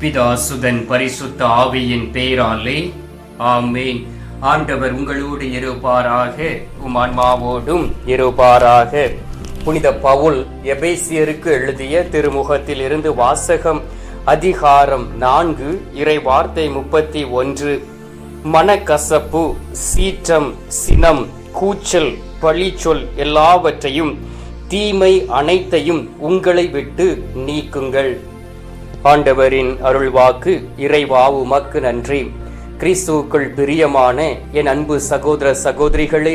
பிதாசுதன் பரிசுத்த ஆவியின் பெயராலே ஆமேன். ஆண்டவர் உங்களோடு இருப்பாராக. உம் ஆன்மாவோடும் இருப்பாராக. புனித பவுல் எபேசியருக்கு எழுதிய திருமுகத்தில் இருந்து வாசகம் அதிகாரம் நான்கு இறை வார்த்தை முப்பத்தி ஒன்று. மனக்கசப்பு சீற்றம் சினம் கூச்சல் பழிச்சொல் எல்லாவற்றையும் தீமை அனைத்தையும் உங்களை விட்டு நீக்குங்கள். ஆண்டவரின் அருள்வாக்கு இறைவா உமக்கு நன்றி. கிறிஸ்துவுக்குள் பிரியமான என் அன்பு சகோதர சகோதரிகளே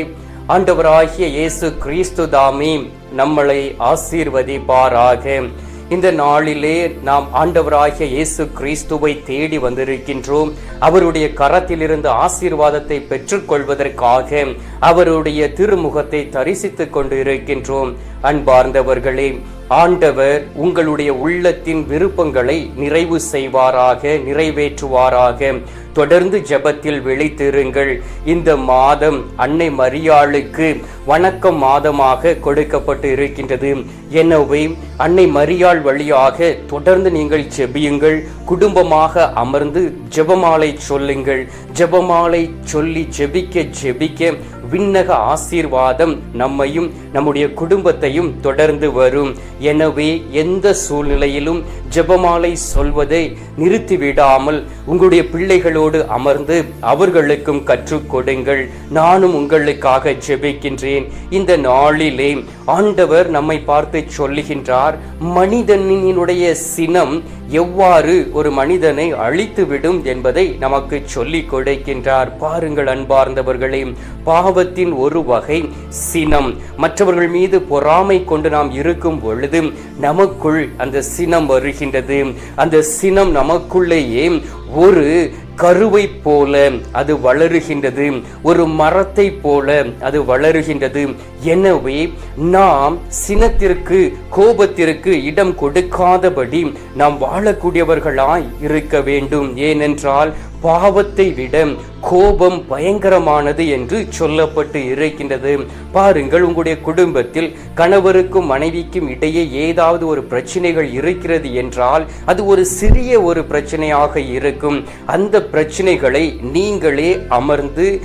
ஆண்டவராகிய இயேசு கிறிஸ்து தாமே நம்மளை ஆசீர்வதிப்பாராக. இந்த நாளிலே நாம் ஆண்டவராகிய இயேசு கிறிஸ்துவை தேடி வந்திருக்கின்றோம். அவருடைய கரத்திலிருந்து ஆசீர்வாதத்தை பெற்றுக்கொள்வதற்காக அவருடைய திருமுகத்தை தரிசித்துக் கொண்டு இருக்கின்றோம் அன்பார்ந்தவர்களே ஆண்டவர் உங்களுடைய உள்ளத்தின் விருப்பங்களை நிறைவு செய்வாராக நிறைவேற்றுவாராக. தொடர்ந்து ஜெபத்தில் விழித்திருங்கள். இந்த மாதம் அன்னை மரியாளுக்கு வணக்கம் மாதமாக கொடுக்கப்பட்டு இருக்கின்றது. எனவே அன்னை மரியாள் வழியாக தொடர்ந்து நீங்கள் ஜெபியுங்கள். குடும்பமாக அமர்ந்து ஜெபமாலை சொல்லுங்கள். ஜெபமாலை சொல்லி ஜெபிக்க ஜெபிக்க விண்ணக ஆசீர்வாதம் நம்மையும் நம்முடைய குடும்பத்தையும் தொடர்ந்து வரும். எனவே எந்த சூழ்நிலையிலும் ஜெபமாலை சொல்வதை நிறுத்திவிடாமல் உங்களுடைய பிள்ளைகளோடு அமர்ந்து அவர்களுக்கும் கற்றுக் கொடுங்கள். நானும் உங்களுக்காக ஜெபிக்கின்றேன். இந்த நாளிலே ஆண்டவர் நம்மை பார்த்து சொல்லுகின்றார் மனிதனினுடைய சினம் எவ்வாறு ஒரு மனிதனை அழித்துவிடும் என்பதை நமக்கு சொல்லிக் கொடுக்கின்றார். பாருங்கள் அன்பார்ந்தவர்களே பாவத்தின் ஒரு வகை சினம். மற்றவர்கள் மீது பொறாமை கொண்டு நாம் இருக்கும் பொழுது நமக்குள் அந்த சினம் வருகின்றது. அந்த சினம் நமக்குள்ளேயே ஒரு கருவை போல அது வளருகின்றது ஒரு மரத்தை போல அது வளருகின்றது. எனவே நாம் சினத்திற்கு கோபத்திற்கு இடம் கொடுக்காதபடி நாம் வாழக்கூடியவர்களாய் இருக்க வேண்டும். ஏனென்றால் பாவத்தை விட கோபம் பயங்கரமானது என்று சொல்லப்பட்டு இருக்கின்றது. பாருங்கள் உங்களுடைய குடும்பத்தில் கணவருக்கும் மனைவிக்கும் இடையே ஏதாவது ஒரு பிரச்சனைகள் இருக்கிறது என்றால் அது ஒரு சிறிய ஒரு பிரச்சனையாக இருக்கும். அந்த பிரச்சனைகளை நீங்களே அமர்ந்து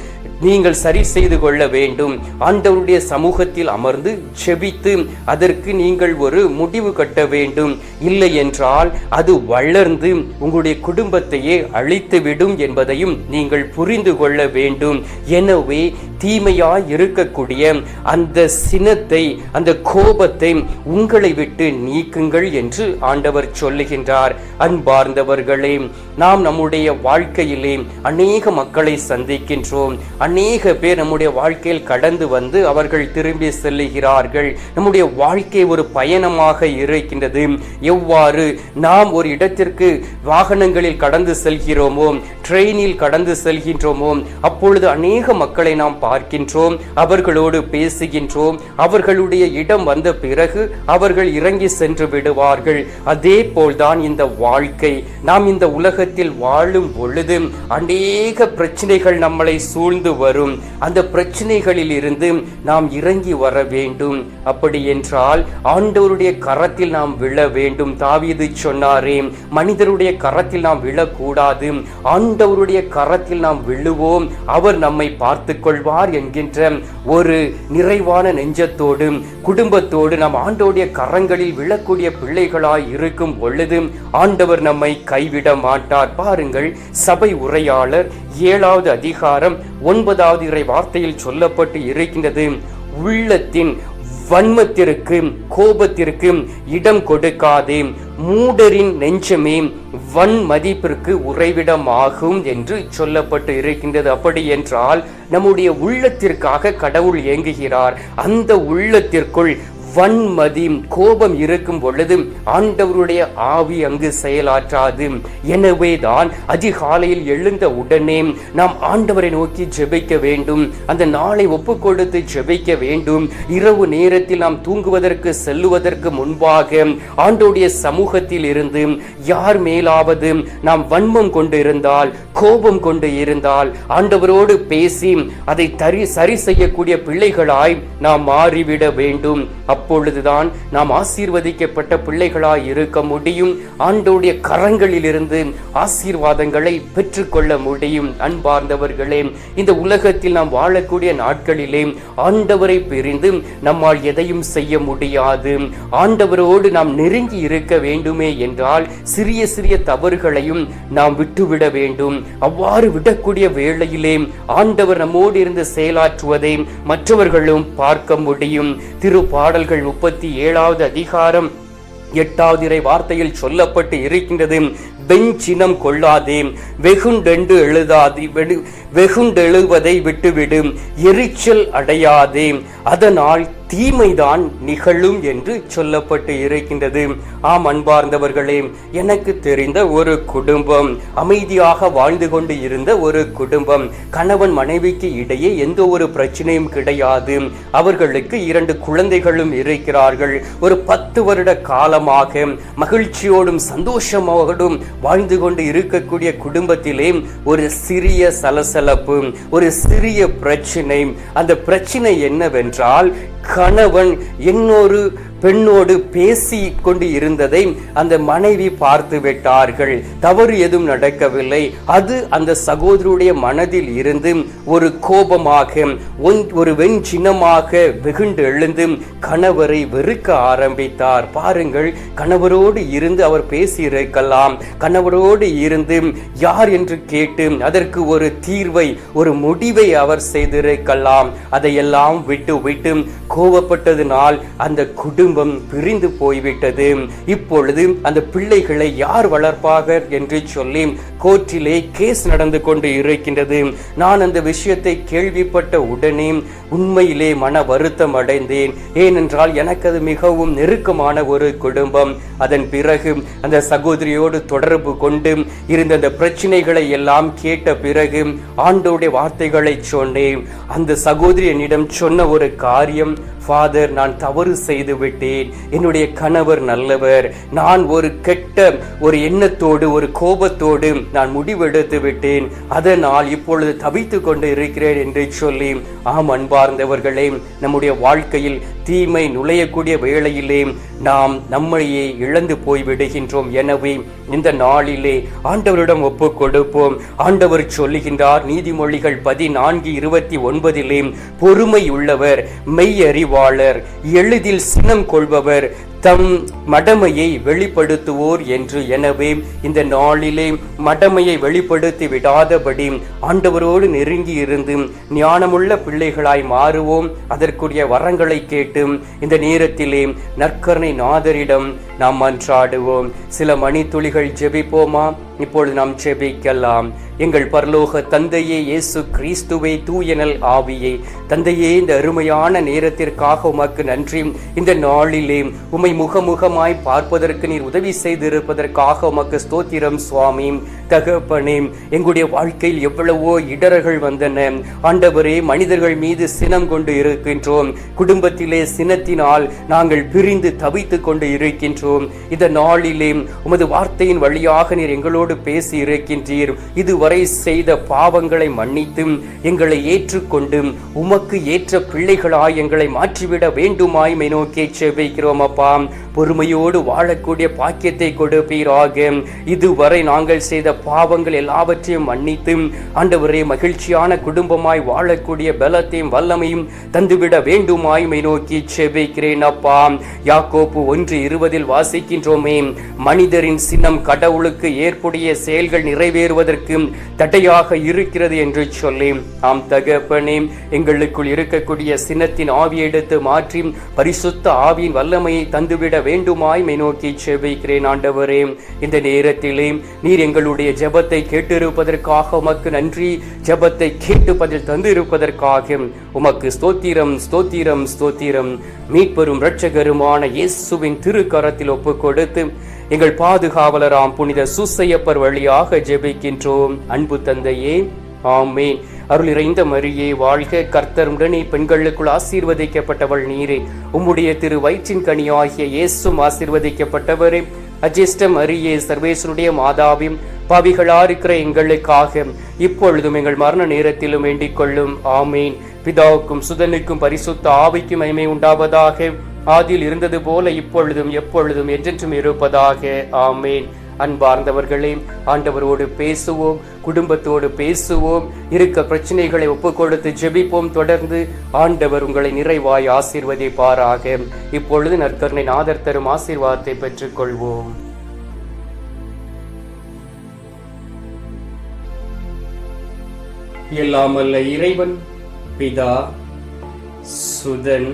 நீங்கள் சரி செய்து கொள்ள வேண்டும். ஆண்டவருடைய சமூகத்தில் அமர்ந்து செபித்து அதற்கு நீங்கள் ஒரு முடிவு கட்ட வேண்டும். இல்லை என்றால் அது வளர்ந்து உங்களுடைய குடும்பத்தையே அழித்துவிடும் என்பதையும் நீங்கள் புரிந்து கொள்ள வேண்டும். எனவே தீமையாய் இருக்கக்கூடிய அந்த சினத்தை அந்த கோபத்தை உங்களை விட்டு நீக்குங்கள் என்று ஆண்டவர் சொல்லுகின்றார். அன்பார்ந்தவர்களே நாம் நம்முடைய வாழ்க்கையிலே அநேக மக்களை சந்திக்கின்றோம். அநேக பேர் நம்முடைய வாழ்க்கையில் கடந்து வந்து அவர்கள் திரும்பி செல்லுகிறார்கள். நம்முடைய வாழ்க்கை ஒரு பயணமாக இருக்கின்றது. எவ்வாறு நாம் ஒரு இடத்திற்கு வாகனங்களில் கடந்து செல்கிறோமோ ட்ரெயினில் கடந்து செல்கின்றோமோ அப்பொழுது அநேக மக்களை நாம் பார்க்கின்றோம் அவர்களோடு பேசுகின்றோம் அவர்களுடைய இடம் வந்த பிறகு அவர்கள் இறங்கி சென்று விடுவார்கள். அதே போல்தான் இந்த வாழ்க்கை. நாம் இந்த உலகத்தில் வாழும் பொழுது அநேக பிரச்சனைகள் நம்மளை சூழ்ந்து வரும். அந்த பிரச்சனைகளில் இருந்து நாம் இறங்கி வர வேண்டும். அப்படி என்றால் ஆண்டவருடைய கரத்தில் நாம் விழ வேண்டும். தாவீது சொன்னாரே மனிதருடைய கரத்தில் நாம் விழக்கூடாது. ஆண்டவருடைய கரத்தில் நாம் விழுவோம். அவர் நம்மை பார்த்து கொள்வார் என்கின்ற ஒரு நிறைவான நெஞ்சத்தோடு குடும்பத்தோடு நாம் ஆண்டவருடைய கரங்களில் விழக்கூடிய பிள்ளைகளாய் இருக்கும் பொழுது ஆண்டவர் நம்மை கைவிட மாட்டார். பாருங்கள் சபை உரையாளர் ஏழாவது அதிகாரம் ஒன்பது ஒன்பதாவது இறை வார்த்தையில் சொல்லப்பட்டு இருக்கின்றது. உள்ளத்தின் வன்மத்திற்கு கோபத்திற்கு இடம் கொடுக்காதே. மூடரின் நெஞ்சமே வன் மதிப்பிற்கு உறைவிடமாகும் என்று சொல்லப்பட்டு இருக்கின்றது. அப்படி என்றால் நம்முடைய உள்ளத்திற்காக கடவுள் இயங்குகிறார் அந்த உள்ளத்திற்குள் வன்மதி கோபம் இருக்கும் பொழுது ஆண்டவருடைய ஆவி அங்கு செயலாற்றாது. எனவே தான் அதிகாலையில் எழுந்த உடனே நாம் ஆண்டவரை நோக்கி ஜெபிக்க வேண்டும். அந்த நாளை ஒப்பு கொடுத்து ஜெபிக்க வேண்டும். இரவு நேரத்தில் நாம் தூங்குவதற்கு செல்லுவதற்கு முன்பாக ஆண்டோடைய சமூகத்தில் இருந்து யார் மேலாவது நாம் வன்மம் கொண்டு இருந்தால் கோபம் கொண்டு இருந்தால் ஆண்டவரோடு பேசி அதை தரி சரி செய்யக்கூடிய பிள்ளைகளாய் நாம் மாறிவிட வேண்டும். அப்பொழுதுதான் நாம் ஆசீர்வதிக்கப்பட்ட பிள்ளைகளாய் இருக்க முடியும். ஆண்டோடைய கரங்களிலிருந்து ஆசீர்வாதங்களை பெற்றுக்கொள்ள முடியும். அன்பார்ந்தவர்களே இந்த உலகத்தில் நாம் வாழக்கூடிய நாட்களிலே ஆண்டவரை பிரிந்து நம்மால் எதையும் செய்ய முடியாது. ஆண்டவரோடு நாம் நெருங்கி இருக்க வேண்டுமே என்றால் சிறிய சிறிய தவறுகளையும் நாம் விட்டுவிட வேண்டும். அவ்வாறு விடக்கூடிய வேளையிலே ஆண்டவர் நம்மோடு இருந்து செயலாற்றுவதை மற்றவர்களும் பார்க்க முடியும். திரு பாடல்கள் முப்பத்தி ஏழாவது அதிகாரம் எட்டாவது இறை வார்த்தையில் சொல்லப்பட்டு இருக்கின்றது. வெஞ்சினம் கொள்ளாதே வெகுண்டென்று எழுதாதே வெகுண்டெழுவதை விட்டுவிடும் எரிச்சல் அடையாதே அதனால் தீமைதான் நிகழும் என்று சொல்லப்பட்டு இருக்கின்றது. ஆம் அன்பார்ந்தவர்களே எனக்கு தெரிந்த ஒரு குடும்பம் அமைதியாக வாழ்ந்து கொண்டு இருந்த ஒரு குடும்பம் கணவன் மனைவிக்கு இடையே எந்த ஒரு பிரச்சனையும் கிடையாது. அவர்களுக்கு இரண்டு குழந்தைகளும் இருக்கிறார்கள். ஒரு பத்து வருட காலமாக மகிழ்ச்சியோடும் சந்தோஷமோடும் வாழ்ந்து கொண்டு இருக்கக்கூடிய குடும்பத்திலே ஒரு சிறிய சலசலப்பு ஒரு சிறிய பிரச்சனை. அந்த பிரச்சனை என்னவென்றால் கணவன் இன்னொரு பெண்ணோடு பேசி கொண்டு இருந்ததை அந்த மனைவி பார்த்து விட்டார்கள். தவறு எதுவும் நடக்கவில்லை. அது அந்த சகோதரருடைய மனதில் இருந்து ஒரு கோபமாக ஒரு ஒரு வெஞ்சினமாக வெகுண்டு எழுந்து கணவரை வெறுக்க ஆரம்பித்தார். பாருங்கள் கணவரோடு இருந்து அவர் பேசியிருக்கலாம். கணவரோடு இருந்து யார் என்று கேட்டு அதற்கு ஒரு தீர்வை ஒரு முடிவை அவர் செய்திருக்கலாம். அதையெல்லாம் விட்டு விட்டு கோபப்பட்டதினால் அந்த குடும்பம் பிரிந்து போய்விட்டது. இப்பொழுது அந்த பிள்ளைகளை யார் வளர்ப்பார்கள் என்று சொல்லி கோர்ட்டிலே கேஸ் நடந்து கொண்டு இருக்கின்றது. நான் அந்த விஷயத்தை கேள்விப்பட்ட உடனே உண்மையிலே மன வருத்தம் அடைந்தேன். ஏனென்றால் எனக்கு அது மிகவும் நெருக்கமான ஒரு குடும்பம். அதன் பிறகு அந்த சகோதரியோடு தொடர்பு கொண்டு இருந்த அந்த பிரச்சனைகளை எல்லாம் கேட்ட பிறகு ஆண்டோடைய வார்த்தைகளை சொன்னேன். அந்த சகோதரி என்னிடம் சொன்ன ஒரு காரியம் ஃபாதர் நான் தவறு செய்து விட்டேன் என்னுடைய கணவர் நல்லவர். நான் ஒரு கெட்ட ஒரு எண்ணத்தோடு ஒரு கோபத்தோடு நான் முடிவெடுத்து விட்டேன் அதனால் இப்பொழுது தவித்து கொண்டு இருக்கிறேன் என்று சொல்லி ஆம் அன்பார்ந்தவர்களே நம்முடைய வாழ்க்கையில் தீமை நுழையக்கூடிய வேளையிலே நாம் நம்மையே இழந்து போய் விடுகின்றோம். எனவே இந்த நாளிலே ஆண்டவரிடம் ஒப்பு கொடுப்போம். ஆண்டவர் சொல்லுகின்றார் நீதிமொழிகள் பதினான்கு இருபத்தி ஒன்பதிலே பொறுமை உள்ளவர் மெய்யறிவாளர் எளிதில் சினம் கொள்பவர் தம் மடமையை வெளிப்படுத்துவோர் என்று எனவே இந்த நாளிலே மடமையை வெளிப்படுத்தி விடாதபடி ஆண்டவரோடு நெருங்கி இருந்து ஞானமுள்ள பிள்ளைகளாய் மாறுவோம். அதற்குரிய வரங்களை கேட்டு இந்த நேரத்திலே நற்கருணை நாதரிடம் நாம் மன்றாடுவோம். சில மணித்துளிகள் ஜெபிப்போமா? இப்பொழுது நாம் செபிக்கலாம் எங்கள் பரலோக தந்தையே இயேசு கிறிஸ்துவை தூயனல் ஆவியே. தந்தையே இந்த அருமையான நேரத்திற்காக உமக்கு நன்றி. இந்த நாளிலே உமை முகமுகமாய் பார்ப்பதற்கு நீர் உதவி செய்திருப்பதற்காக உமக்கு ஸ்தோத்திரம் சுவாமி. தகப்பனே எங்களுடைய வாழ்க்கையில் எவ்வளவோ இடர்கள் வந்தன. ஆண்டவரே மனிதர்கள் மீது சினம் கொண்டு இருக்கின்றோம். குடும்பத்திலே சினத்தினால் நாங்கள் பிரிந்து தவித்து கொண்டு இருக்கின்றோம். இந்த நாளிலே உமது வார்த்தையின் வழியாக நீர் எங்களோடு பேசி இருக்கின்றீர். இதுவரை செய்த பாவங்களை மன்னித்து எங்களை ஏற்றுக்கொண்டு உமக்கு ஏற்ற பிள்ளைகளாய் எங்களை மாற்றிவிட வேண்டுமாய் நோக்கி செபிக்கிறோம் அப்பா. பொறுமையோடு வாழக்கூடிய பாக்கியத்தை கொடுப்பீராக. இதுவரை நாங்கள் செய்த பாவங்கள் எல்லாவற்றையும் மன்னித்து ஆண்டவரே மகிழ்ச்சியான குடும்பமாய் வாழக்கூடிய பலத்தையும் வல்லமையும் தந்துவிட வேண்டுமாய் நோக்கி செபிக்கிறேன் அப்பா. யாக்கோப்பு ஒன்று இருபதில் வாசிக்கின்றோமே மனிதரின் சின்னம் கடவுளுக்கு ஏற்புடைய செயல்கள் நிறைவேறுவதற்கு தடையாக இருக்கிறது என்று சொல்லி ஆம் தகப்பனே எங்களுக்குள் இருக்கக்கூடிய சின்னத்தின் ஆவியை எடுத்து மாற்றி பரிசுத்த ஆவியின் வல்லமையை தந்துவிட வேண்டுமாய் மை நோக்கி செபிக்கிறேன் ஆண்டவரே. இந்த நேரத்திலே நீர் எங்களுடைய ஜெபத்தை கேட்டிருப்பதற்காக உமக்கு நன்றி ஜெபத்தை கேட்டு பதில் தந்திருப்பதற்காக உமக்கு ஸ்தோத்திரம் ஸ்தோத்திரம் ஸ்தோத்திரம். மீட்பெரும் இரட்சகருமான இயேசுவின் திருக்கரத்தில் ஒப்பு கொடுத்து எங்கள் பாதுகாவலராம் புனித சுசையப்பர் வழியாக ஜெபிக்கின்றோம். அன்பு தந்தையே ஆமேன். அருள் இறைந்த மரியே வாழ்க. கர்த்தர் உடனே பெண்களுக்குள் ஆசீர்வதிக்கப்பட்டவள் நீரே. உம்முடைய திரு வயிற்றின் கனி ஆகிய இயேசும் ஆசீர்வதிக்கப்பட்டவரே. அஜிஷ்டம் அரியே சர்வேஸ்வருடைய மாதாவியும் பாவிகளா இருக்கிற எங்களுக்காக இப்பொழுதும் எங்கள் மரண நேரத்திலும் வேண்டிக் கொள்ளும். ஆமேன். பிதாவுக்கும் சுதனுக்கும் பரிசுத்த ஆவிக்கும் மகிமை உண்டாவதாக. ஆதியில் இருந்தது போல இப்பொழுதும் எப்பொழுதும் என்றென்றும் இருப்பதாக. ஆமேன். அன்பார்ந்தவர்களே ஆண்டவரோடு பேசுவோம் குடும்பத்தோடு பேசுவோம் இருக்க பிரச்சனைகளை ஒப்பு கொடுத்து ஜெபிப்போம் தொடர்ந்து ஆண்டவர் உங்களை நிறைவாய் ஆசீர்வதிப்பாராக. இப்பொழுது நற்கருணை நாதர் தரும் ஆசீர்வாதத்தை பெற்றுக்கொள்வோம். எல்லாம் இறைவன் பிதா சுதன்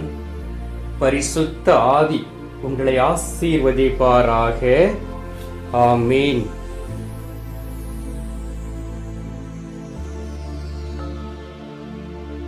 பரிசுத்த ஆதி உங்களை ஆசீர்வதிப்பாராக. ஆமீன்.